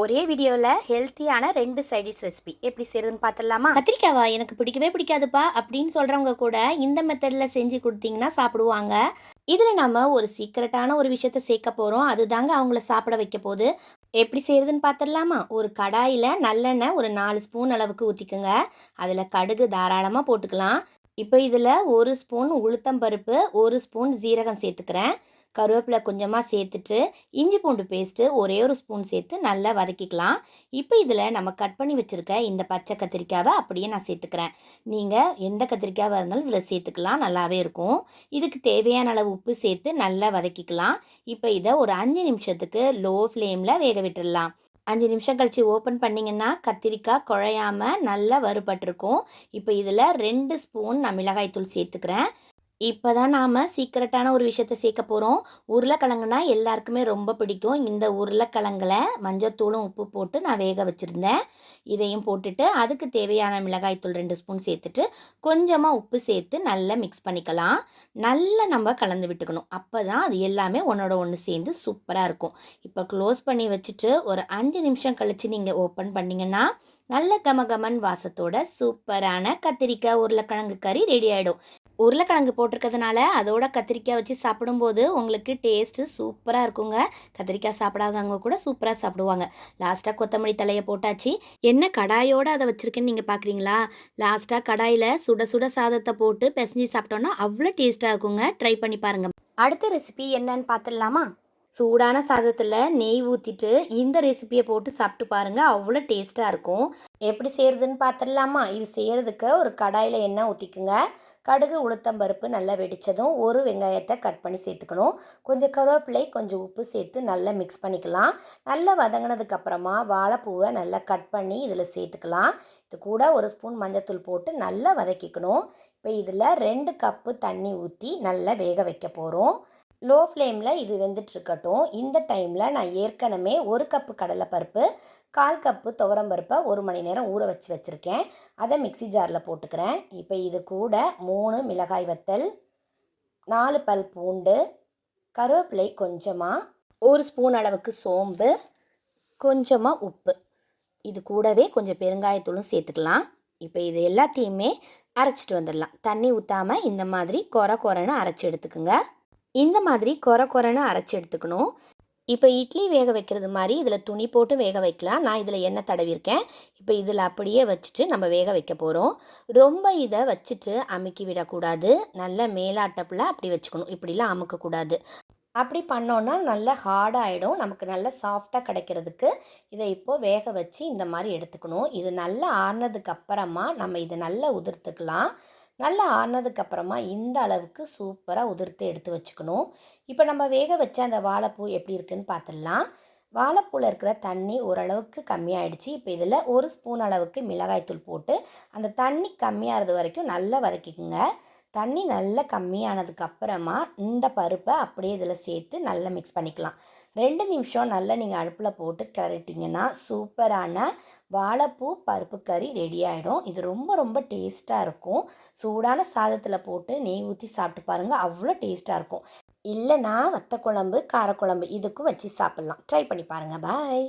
ஒரே வீடியோவில் ஹெல்த்தியான ரெண்டு சைடிஷ் ரெசிபி எப்படி செய்யறதுன்னு பார்த்துடலாமா கத்திரிக்காவா எனக்கு பிடிக்கவே பிடிக்காதுப்பா. அப்படின்னு சொல்கிறவங்க கூட இந்த மெத்தடில் செஞ்சு கொடுத்தீங்கன்னா சாப்பிடுவாங்க. இதில் நம்ம ஒரு சீக்கிரட்டான ஒரு விஷயத்த சேர்க்க போகிறோம் அதுதாங்க அவங்கள சாப்பிட வைக்க போகுது. எப்படி செய்யறதுன்னு பார்த்துடலாமா ஒரு கடாயில் நல்லெண்ணெய் ஒரு நாலு ஸ்பூன் அளவுக்கு ஊற்றிக்குங்க அதில் கடுகு தாராளமாக போட்டுக்கலாம். இப்போ இதில் ஒரு ஸ்பூன் உளுத்தம் பருப்பு ஒரு ஸ்பூன் ஜீரகம் சேர்த்துக்கிறேன். கருவேப்பிலை கொஞ்சமாக சேர்த்துட்டு இஞ்சி பூண்டு பேஸ்ட்டு ஒரே ஒரு ஸ்பூன் சேர்த்து நல்லா வதக்கிக்கலாம். இப்போ இதில் நம்ம கட் பண்ணி வச்சுருக்க இந்த பச்சை கத்திரிக்காவை அப்படியே நான் சேர்த்துக்கிறேன். நீங்கள் எந்த கத்திரிக்காவாக இருந்தாலும் இதில் சேர்த்துக்கலாம் நல்லாவே இருக்கும். இதுக்கு தேவையான அளவு உப்பு சேர்த்து நல்லா வதக்கிக்கலாம். இப்போ இதை ஒரு அஞ்சு நிமிஷத்துக்கு லோ ஃப்ளேமில் வேக விட்டுடலாம். அஞ்சு நிமிஷம் கழித்து ஓப்பன் பண்ணிங்கன்னா கத்திரிக்காய் குழையாமல் நல்லா வறுபட்டிருக்கும். இப்போ இதில் ரெண்டு ஸ்பூன் நான் மிளகாய்த்தூள் சேர்த்துக்கிறேன். இப்போ தான் நாம் சீக்கிரட்டான ஒரு விஷயத்த சேர்க்க போகிறோம் உருளைக்கிழங்குனா எல்லாருக்குமே ரொம்ப பிடிக்கும். இந்த உருளைக்கிழங்குல மஞ்சத்தூளும் உப்பு போட்டு நான் வேக வச்சுருந்தேன். இதையும் போட்டுட்டு அதுக்கு தேவையான மிளகாய்த்தூள் ரெண்டு ஸ்பூன் சேர்த்துட்டு கொஞ்சமாக உப்பு சேர்த்து நல்லா மிக்ஸ் பண்ணிக்கலாம். நல்லா நம்ம கலந்து விட்டுக்கணும். அப்போ தான் அது எல்லாமே ஒன்றோட ஒன்று சேர்ந்து சூப்பராக இருக்கும். இப்போ க்ளோஸ் பண்ணி வச்சுட்டு ஒரு அஞ்சு நிமிஷம் கழித்து நீங்கள் ஓப்பன் பண்ணிங்கன்னா நல்ல கமகமன் வாசத்தோட சூப்பரான கத்திரிக்காய் உருளைக்கிழங்கு கறி ரெடி ஆகிடும் உருளைக்கிழங்கு போட்டிருக்கிறதுனால அதோட கத்திரிக்காய் வச்சு சாப்பிடும்போது உங்களுக்கு டேஸ்ட்டு சூப்பராக இருக்குங்க. கத்திரிக்காய் சாப்பிடாதவங்க கூட சூப்பராக சாப்பிடுவாங்க. லாஸ்ட்டாக கொத்தமல்லி தலையை போட்டாச்சு. என்ன கடாயோடு அதை வச்சுருக்கேன்னு நீங்கள் பார்க்குறீங்களா லாஸ்ட்டாக கடாயில் சுட சுட சாதத்தை போட்டு பிசைஞ்சு சாப்பிட்டோன்னா அவ்வளோ டேஸ்ட்டாக இருக்குங்க. ட்ரை பண்ணி பாருங்கள் அடுத்த ரெசிபி என்னன்னு பார்த்துடலாமா சூடான சாதத்தில் நெய் ஊற்றிட்டு இந்த ரெசிபியை போட்டு சாப்பிட்டு பாருங்கள் அவ்வளோ டேஸ்ட்டாக இருக்கும். எப்படி செய்கிறதுன்னு பார்த்துடலாமா இது செய்யறதுக்கு ஒரு கடாயில் எண்ணெய் ஊற்றிக்குங்க கடுகு உளுத்தம் பருப்பு நல்லா வெடித்ததும் ஒரு வெங்காயத்தை கட் பண்ணி சேர்த்துக்கணும். கொஞ்சம் கருவேப்பிலை கொஞ்சம் உப்பு சேர்த்து நல்லா மிக்ஸ் பண்ணிக்கலாம். நல்லா வதங்கினதுக்கப்புறமா வாழைப்பூவை நல்லா கட் பண்ணி இதில் சேர்த்துக்கலாம். இது கூட ஒரு ஸ்பூன் மஞ்சத்தூள் போட்டு நல்லா வதக்கிக்கணும். இப்போ இதில் ரெண்டு கப்பு தண்ணி ஊற்றி நல்லா வேக வைக்க போகிறோம் லோ ஃப்ளேமில் இது வெந்துட்டுருக்கட்டும். இந்த டைமில் நான் ஏற்கனவே ஒரு கப்பு கடலைப்பருப்பு கால் கப்பு துவரம்பருப்பை ஒரு மணி நேரம் ஊற வச்சு வச்சுருக்கேன். அதை மிக்ஸி ஜாரில் போட்டுக்கிறேன். இப்போ இது கூட மூணு மிளகாய் வத்தல் நாலு பல் பூண்டு கருவேப்பிலை கொஞ்சமாக ஒரு ஸ்பூன் அளவுக்கு சோம்பு கொஞ்சமாக உப்பு. இது கூடவே கொஞ்சம் பெருங்காயத்தூளும் சேர்த்துக்கலாம். இப்போ இது எல்லாத்தையுமே அரைச்சிட்டு வந்துடலாம். தண்ணி ஊற்றாமல் இந்த மாதிரி கொர கொரன்னு அரைச்சி எடுத்துக்கோங்க. இந்த மாதிரி கொர கொரன்னு அரைச்சி எடுத்துக்கணும். இப்போ இட்லி வேக வைக்கிறது மாதிரி இதில் துணி போட்டு வேக வைக்கலாம். நான் இதில் எண்ணெய் தடவிருக்கேன் இப்போ இதில் அப்படியே வச்சுட்டு நம்ம வேக வைக்க போகிறோம் ரொம்ப இதை வச்சுட்டு அமுக்கி விடக்கூடாது. நல்ல மேலாட்டப்பில் அப்படி வச்சுக்கணும். இப்படிலாம் அமுக்கக்கூடாது. அப்படி பண்ணோன்னா நல்லா ஹார்டாகிடும் நமக்கு நல்லா சாஃப்டாக கிடைக்கிறதுக்கு. இதை இப்போது வேக வச்சு இந்த மாதிரி எடுத்துக்கணும். இது நல்லா ஆறுனதுக்கு அப்புறமா நம்ம இதை நல்லா உதிர்த்துக்கலாம். நல்லா ஆறுனதுக்கப்புறமா இந்த அளவுக்கு சூப்பராக உதிர்த்து எடுத்து வச்சுக்கணும். இப்போ நம்ம வேக வச்ச அந்த வாழைப்பூ எப்படி இருக்குன்னு பார்த்துடலாம் வாழைப்பூவில் இருக்கிற தண்ணி ஓரளவுக்கு கம்மியாயிடுச்சு. இப்போ இதில் ஒரு ஸ்பூன் அளவுக்கு மிளகாய்த்தூள் போட்டு அந்த தண்ணி கம்மியாகிறது வரைக்கும் நல்லா வதக்கிக்குங்க. தண்ணி நல்லா கம்மியானதுக்கு அப்புறமா இந்த பருப்பை அப்படியே இதில் சேர்த்து நல்லா மிக்ஸ் பண்ணிக்கலாம். ரெண்டு நிமிஷம் நல்லா நீங்கள் அடுப்பில் போட்டு கிளறிட்டிங்கன்னா சூப்பரான வாழைப்பூ பருப்பு கறி ரெடி ஆகிடும் இது ரொம்ப ரொம்ப டேஸ்ட்டாக இருக்கும். சூடான சாதத்தில் போட்டு நெய் ஊற்றி சாப்பிட்டு பாருங்கள் அவ்வளோ டேஸ்ட்டாக இருக்கும். இல்லைனா வத்த குழம்பு காரக்குழம்பு இதுக்கும் வச்சு சாப்பிட்லாம். ட்ரை பண்ணி பாருங்கள் பாய்